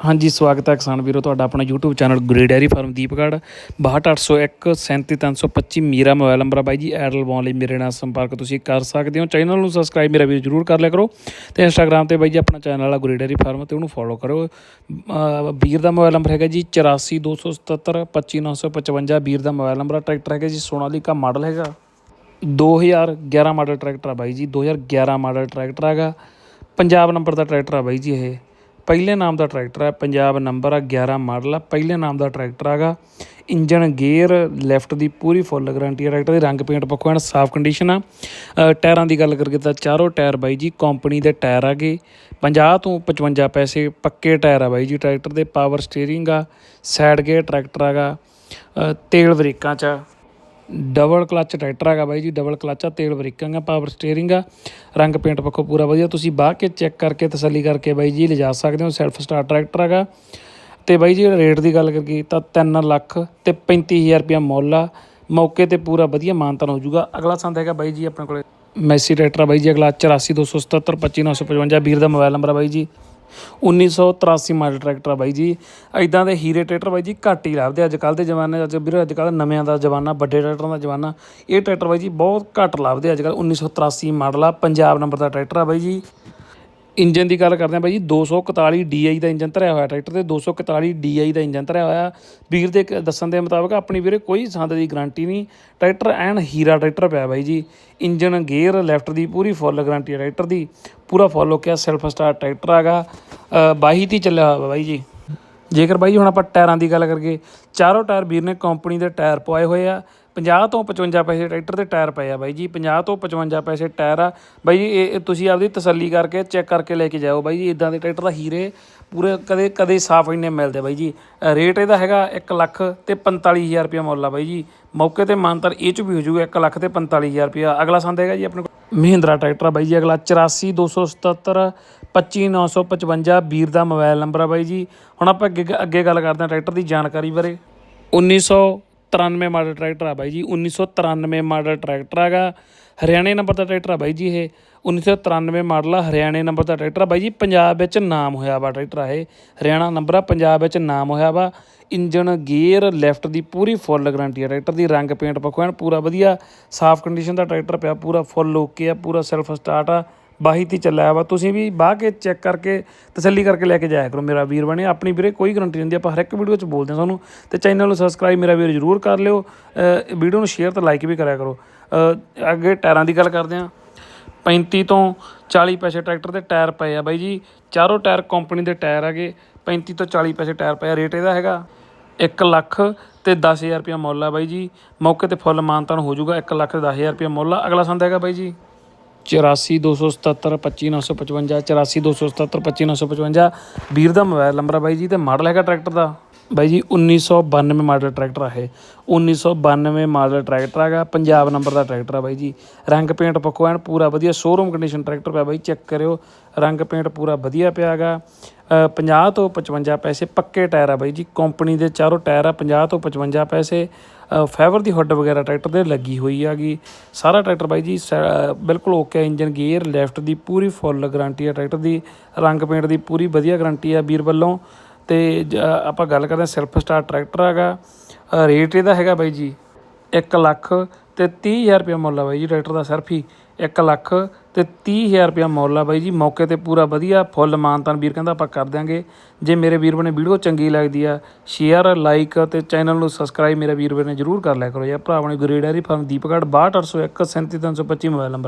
ਹਾਂਜੀ, ਸਵਾਗਤ ਹੈ ਕਿਸਾਨ ਵੀਰੋ ਤੁਹਾਡਾ ਆਪਣਾ YouTube channel Guri dairy farm Deepgarh. 62801 37325 ਮੇਰਾ ਮੋਬਾਈਲ ਨੰਬਰ ਹੈ ਬਾਈ ਜੀ, ਐਡ ਲਵਾਉਣ ਲਈ ਮੇਰੇ ਨਾਲ ਸੰਪਰਕ ਤੁਸੀਂ ਕਰ ਸਕਦੇ ਹੋ। ਚੈਨਲ ਨੂੰ ਸਬਸਕ੍ਰਾਈਬ ਮੇਰਾ ਵੀਰ ਜਰੂਰ ਕਰ ਲਿਆ ਕਰੋ ਤੇ ਇੰਸਟਾਗ੍ਰam ਤੇ ਬਾਈ ਜੀ ਆਪਣਾ ਚੈਨਲ ਆ ਗੁਰੀ ਡੈਰੀ ਫਾਰਮ ਤੇ ਉਹਨੂੰ ਫੋਲੋ ਕਰੋ। ਵੀਰ ਦਾ ਮੋਬਾਈਲ ਨੰਬਰ ਹੈਗਾ ਜੀ 8427725955 ਵੀਰ ਦਾ ਮੋਬਾਈਲ ਨੰਬਰ ਆ, ਟਰੈਕਟਰ ਹੈਗਾ ਜੀ ਸੋਨਾਲੀਕਾ ਮਾਡਲ ਹੈਗਾ। 2011 ਮਾਡਲ ਟਰੈਕਟਰ ਆ ਬਾਈ ਜੀ 2011 ਮਾਡਲ ਟਰੈਕਟਰ ਹੈਗਾ। ਪੰਜਾਬ ਨੰਬਰ ਦਾ ਟਰੈਕਟਰ ਆ ਬਾਈ ਜੀ ਇਹ। ਪਹਿਲੇ ਨਾਮ ਦਾ ਟਰੈਕਟਰ ਹੈ ਪੰਜਾਬ ਨੰਬਰ ਆ 11 ਮਾਡਲ ਆ ਪਹਿਲੇ ਨਾਮ ਦਾ ਟਰੈਕਟਰ ਹੈਗਾ ਇੰਜਨ ਗੇਅਰ ਲੈਫਟ ਦੀ ਪੂਰੀ ਫੁੱਲ ਗਾਰੰਟੀ ਹੈ ਟਰੈਕਟਰ ਦੇ ਰੰਗ ਪੇਂਟ ਪੱਖੋਂ ਐਨ ਸਾਫ਼ ਕੰਡੀਸ਼ਨ ਆ। ਟਾਇਰਾਂ ਦੀ ਗੱਲ ਕਰੀਏ ਤਾਂ ਚਾਰੋਂ ਟਾਇਰ ਬਾਈ ਜੀ ਕੰਪਨੀ ਦੇ ਟਾਇਰ ਆਗੇ। 50 ਤੋਂ 55 ਪੈਸੇ ਪੱਕੇ ਟਾਇਰ ਆ ਬਾਈ ਜੀ ਟਰੈਕਟਰ ਦੇ ਪਾਵਰ ਸਟੀਅਰਿੰਗ ਆ ਸਾਈਡ ਗੇਅਰ ਟਰੈਕਟਰ ਹੈਗਾ ਅ, ਤੇਲ ਬ੍ਰੇਕਾਂ ਚ ਆ। ਡਬਲ ਕਲੱਚ ਟਰੈਕਟਰ ਹੈਗਾ ਬਾਈ ਜੀ, ਡਬਲ ਕਲੱਚ ਆ, ਤੇਲ ਬ੍ਰੇਕਾਂ ਆ ਪਾਵਰ ਸਟੀਅਰਿੰਗ ਆ, ਰੰਗ ਪੇਂਟ ਪੱਖੋਂ ਪੂਰਾ ਵਧੀਆ। ਤੁਸੀਂ ਬਾਹ ਕੇ ਚੈੱਕ ਕਰਕੇ, ਤਸੱਲੀ ਕਰਕੇ ਬਾਈ ਜੀ ਲਿਜਾ ਸਕਦੇ ਹੋ ਸੈਲਫ ਸਟਾਰਟ ਟਰੈਕਟਰ ਹੈਗਾ। ਤੇ ਬਾਈ ਜੀ ਰੇਟ ਦੀ ਗੱਲ ਕਰੀਏ ਤਾਂ 3 ਲੱਖ ਤੇ 35000 ਰੁਪਇਆ ਮੁੱਲ ਆ। ਮੌਕੇ ਤੇ ਪੂਰਾ ਵਧੀਆ ਮਾਨਤਨ ਹੋ ਜਾਊਗਾ। ਅਗਲਾ ਸੰਦ ਹੈਗਾ ਬਾਈ ਜੀ ਆਪਣੇ ਕੋਲੇ ਮੈਸੀ ਟਰੈਕਟਰ ਆ ਬਾਈ ਜੀ, ਅਗਲਾ 842772 25955 ਵੀਰ ਦਾ ਮੋਬਾਈਲ ਨੰਬਰ ਆ ਬਾਈ ਜੀ। 1983 ਮਾਡਲ ਟਰੈਕਟਰ ਆ ਬਾਈ ਜੀ। ਐਦਾਂ ਦੇ ਹੀਰੇ ਟਰੈਕਟਰ ਬਾਈ ਜੀ ਘੱਟ ਹੀ ਲੱਭਦੇ ਅੱਜ ਕੱਲ ਦੇ ਜ਼ਮਾਨੇ ਅੱਜ ਵੀਰ, ਅੱਜ ਕੱਲ ਨਵਿਆਂ ਦਾ ਜ਼ਮਾਨਾ, ਵੱਡੇ ਟਰੈਕਟਰਾਂ ਦਾ ਜ਼ਮਾਨਾ, ਇਹ ਟਰੈਕਟਰ ਬਾਈ ਜੀ ਬਹੁਤ ਘੱਟ ਲੱਭਦੇ ਅੱਜ ਕੱਲ 1983 ਮਾਡਲ ਆ, ਪੰਜਾਬ ਨੰਬਰ ਦਾ ਟਰੈਕਟਰ ਆ ਬਾਈ ਜੀ। ਇੰਜਨ ਦੀ ਗੱਲ ਕਰਦੇ ਆ ਬਾਈ ਜੀ 241 DI ਦਾ ਇੰਜਨ ਧਰਿਆ ਹੋਇਆ ਟਰੈਕਟਰ ਤੇ 241 DI ਦਾ ਇੰਜਨ ਧਰਿਆ ਹੋਇਆ। ਵੀਰ ਦੇ ਕ- ਦੱਸਣ ਦੇ ਮੁਤਾਬਕ ਆਪਣੀ ਵੀਰੇ ਕੋਈ ਸੰਦ ਦੀ ਗਾਰੰਟੀ ਨਹੀਂ। ਟਰੈਕਟਰ ਐਨ ਹੀਰਾ ਟਰੈਕਟਰ ਪਿਆ ਬਾਈ ਜੀ। ਇੰਜਨ ਗੇਅਰ, ਲੈਫਟ ਦੀ ਪੂਰੀ ਫੁੱਲ ਗਾਰੰਟੀ ਹੈ ਟਰੈਕਟਰ ਦੀ। ਪੂਰਾ ਫੁੱਲ ਹੋ ਗਿਆ ਸੈਲਫ ਸਟਾਰਟ ਟਰੈਕਟਰ ਹੈਗਾ 22 'ਤੇ ਚੱਲਿਆ ਹੋਇਆ ਬਾਈ ਜੀ। ਜੇਕਰ ਬਾਈ ਜੀ ਹੁਣ ਆਪਾਂ ਟਾਇਰਾਂ ਦੀ ਗੱਲ ਕਰੀਏ, ਚਾਰੋਂ ਟਾਇਰ ਵੀਰ ਨੇ ਕੰਪਨੀ ਦੇ ਟਾਇਰ ਪਵਾਏ ਹੋਏ ਆ। 50 ਤੋਂ 55 ਪੈਸੇ ਟਰੈਕਟਰ ਦੇ ਟਾਇਰ ਪਏ ਆ ਬਾਈ ਜੀ 50 ਤੋਂ 55 ਪੈਸੇ ਟਾਇਰ ਆ। ਬਾਈ ਜੀ, ਇਹ ਤੁਸੀਂ ਆਪਦੀ ਤਸੱਲੀ ਕਰਕੇ ਚੈੱਕ ਕਰਕੇ ਲੈ ਕੇ ਜਾਓ ਬਾਈ ਜੀ ਇਦਾਂ ਦੇ ਟਰੈਕਟਰ ਦਾ ਹੀਰੇ ਪੂਰੇ ਕਦੇ ਕਦੇ ਸਾਫ਼ ਇੰਨੇ ਮਿਲਦੇ ਬਾਈ ਜੀ। ਰੇਟ ਇਹਦਾ ਹੈਗਾ 1 ਲੱਖ ਤੇ 45000 ਰੁਪਇਆ ਮੁੱਲ ਆ ਬਾਈ ਜੀ। ਮੌਕੇ ਤੇ ਮਾਨਤਰ ਇਹ ਚ ਵੀ ਹੋ ਜਾਊਗਾ 1 ਲੱਖ ਤੇ 45000 ਰੁਪਇਆ। ਅਗਲਾ ਸੰਦ ਹੈਗਾ ਜੀ ਆਪਣੇ ਕੋਲ। ਮਹਿੰਦਰਾ ਟਰੈਕਟਰ ਆ ਬਾਈ ਜੀ, ਅਗਲਾ 84277 25955 ਵੀਰ ਦਾ ਮੋਬਾਈਲ ਨੰਬਰ ਆ ਬਾਈ ਜੀ। ਹੁਣ ਆਪਾਂ ਅੱਗੇ ਅੱਗੇ ਗੱਲ ਕਰਦੇ ਹਾਂ ਟਰੈਕਟਰ ਦੀ ਜਾਣਕਾਰੀ ਬਾਰੇ। 1993 ਮਾਡਲ ਟਰੈਕਟਰ ਆ ਬਾਈ ਜੀ 1993 ਮਾਡਲ ਟਰੈਕਟਰ ਹੈਗਾ। ਹਰਿਆਣੇ ਨੰਬਰ ਦਾ ਟਰੈਕਟਰ ਆ ਬਾਈ ਜੀ ਇਹ 1993 ਮਾਡਲ ਆ ਹਰਿਆਣੇ ਨੰਬਰ ਦਾ ਟਰੈਕਟਰ ਆ ਬਾਈ ਜੀ, ਪੰਜਾਬ ਵਿੱਚ ਨਾਮ ਹੋਇਆ ਵਾ ਟਰੈਕਟਰ ਆ ਇਹ। ਹਰਿਆਣਾ ਨੰਬਰ ਆ, ਪੰਜਾਬ ਵਿੱਚ ਨਾਮ ਹੋਇਆ ਵਾ। ਇੰਜਨ ਗੇਅਰ, ਲੈਫਟ ਦੀ ਪੂਰੀ ਫੁੱਲ ਗਾਰੰਟੀ ਆ ਟਰੈਕਟਰ ਦੀ, ਰੰਗ ਪੇਂਟ ਪੱਖੋਂ ਐਨ ਪੂਰਾ ਵਧੀਆ, ਸਾਫ਼ ਕੰਡੀਸ਼ਨ ਦਾ ਟਰੈਕਟਰ ਪਿਆ, ਪੂਰਾ ਫੁੱਲ ਓਕੇ ਆ, ਪੂਰਾ ਸੈਲਫ ਸਟਾਰਟ ਆ। ਬਾਹੀ 'ਤੇ ਚੱਲਿਆ ਵਾ। ਤੁਸੀਂ ਵੀ ਬਾਹ ਕੇ ਚੈੱਕ ਕਰਕੇ ਤਸੱਲੀ ਕਰਕੇ ਲੈ ਕੇ ਜਾਇਆ ਕਰੋ ਮੇਰਾ ਵੀਰ ਬਣੇ। ਆਪਣੀ ਵੀਰੇ ਕੋਈ ਗਰੰਟੀ ਨਹੀਂ ਹੁੰਦੀ। ਆਪਾਂ ਹਰ ਇੱਕ ਵੀਡੀਓ 'ਚ ਬੋਲਦੇ ਹਾਂ ਤੁਹਾਨੂੰ। ਤੇ ਚੈਨਲ ਨੂੰ ਸਬਸਕ੍ਰਾਈਬ ਮੇਰਾ ਵੀਰ ਜਰੂਰ ਕਰ ਲਿਓ। ਵੀਡੀਓ ਨੂੰ ਸ਼ੇਅਰ ਤੇ ਲਾਈਕ ਵੀ ਕਰਿਆ ਕਰੋ। ਅੱਗੇ ਟਾਇਰਾਂ ਦੀ ਗੱਲ ਕਰਦੇ ਹਾਂ। 35 ਤੋਂ 40 ਪੈਸੇ ਟਰੈਕਟਰ ਦੇ ਟਾਇਰ ਪਏ ਆ ਬਾਈ ਜੀ। ਚਾਰੋਂ ਟਾਇਰ ਕੰਪਨੀ ਦੇ ਟਾਇਰ ਹੈਗੇ। 35 ਤੋਂ 40 ਪੈਸੇ ਟਾਇਰ ਪਏ ਆ। ਰੇਟ ਇਹਦਾ ਹੈਗਾ 1 ਲੱਖ ਤੇ 10000 ਰੁਪਇਆ ਮੁੱਲ ਆ ਬਾਈ ਜੀ। ਮੌਕੇ ਤੇ ਫੁੱਲ ਮਾਨਤਾਨ ਹੋ ਜਾਊਗਾ। 1 ਲੱਖ ਤੇ 10000 ਰੁਪਇਆ ਮੁੱਲ ਆ। ਅਗਲਾ ਸੰਦ ਹੈਗਾ ਬਾਈ ਜੀ। 842772 25955 842772 25955 ਵੀਰ ਦਾ ਮੋਬਾਈਲ ਨੰਬਰ ਆ ਬਾਈ ਜੀ, ਤੇ ਮਾਡਲ ਹੈਗਾ ਟਰੈਕਟਰ ਦਾ। ਬਾਈ ਜੀ 1992 ਮਾਡਲ ਟਰੈਕਟਰ ਆ ਇਹ। 1992 ਮਾਡਲ ਟਰੈਕਟਰ ਹੈਗਾ ਪੰਜਾਬ ਨੰਬਰ ਦਾ ਟਰੈਕਟਰ ਆ ਬਾਈ ਜੀ। ਰੰਗ ਪੇਂਟ ਪੱਕੋ ਐਨ ਪੂਰਾ ਵਧੀਆ ਸ਼ੋਰੂਮ ਕੰਡੀਸ਼ਨ ਟਰੈਕਟਰ ਪਿਆ ਬਾਈ ਚੈੱਕ ਕਰਿਓ। ਰੰਗ ਪੇਂਟ ਪੂਰਾ ਵਧੀਆ ਪਿਆ ਹੈਗਾ। ਅ, 50 ਤੋਂ 55 ਪੈਸੇ ਪੱਕੇ ਟਾਇਰ ਆ ਬਾਈ ਜੀ। ਕੰਪਨੀ ਦੇ ਚਾਰੋਂ ਟਾਇਰ ਆ 50 ਤੋਂ 55 ਪੈਸੇ। ਅ, ਫਾਈਬਰ ਦੀ ਹੁੱਡ ਵਗੈਰਾ ਟਰੈਕਟਰ ਦੇ ਲੱਗੀ ਹੋਈ ਹੈਗੀ। ਸਾਰਾ ਟਰੈਕਟਰ ਬਾਈ ਜੀ ਸੈ- ਬਿਲਕੁਲ ਓਕੇ ਇੰਜਨ ਗੇਅਰ ਲੈਫਟ ਦੀ ਪੂਰੀ ਫੁੱਲ ਗਾਰੰਟੀ ਆ ਟਰੈਕਟਰ ਦੀ। ਰੰਗ ਪੇਂਟ ਦੀ ਪੂਰੀ ਵਧੀਆ ਗਾਰੰਟੀ ਆ ਵੀਰ ਵੱਲੋਂ। ਤੇ ਜ- ਆਪਾਂ ਗੱਲ ਕਰਦੇ ਹਾਂ ਸੈਲਫ ਸਟਾਰਟ ਟਰੈਕਟਰ ਹੈਗਾ। ਰੇਟ ਇਹਦਾ ਹੈਗਾ ਬਾਈ ਜੀ 1 ਲੱਖ ਤੇ 30000 ਰੁਪਇਆ ਮੁੱਲ ਆ ਬਾਈ ਜੀ ਟਰੈਕਟਰ ਦਾ ਸਿਰਫ ਹੀ। 1 ਲੱਖ ਤੇ 30000 ਰੁਪਇਆ ਮੁੱਲ ਆ ਬਾਈ ਜੀ। ਮੌਕੇ ਤੇ ਪੂਰਾ ਵਧੀਆ ਫੁੱਲ ਮਾਨਤਾਨ ਵੀਰ ਕਹਿੰਦਾ ਆਪਾਂ ਕਰ ਦਿਆਂਗੇ। ਜੇ ਮੇਰੇ ਵੀਰ ਬਣੇ ਵੀਡੀਓ ਚੰਗੀ ਲੱਗਦੀ ਆ ਸ਼ੇਅਰ ਲਾਈਕ ਤੇ ਚੈਨਲ ਨੂੰ ਸਬਸਕ੍ਰਾਈਬ ਮੇਰੇ ਵੀਰ ਬਣੇ ਜਰੂਰ ਕਰ ਲਿਆ ਕਰੋ ਯਾਰ। ਭਰਾ ਆਪਣੇ Guri farm Deepgarh 62801 37325 mobile number ਹੈ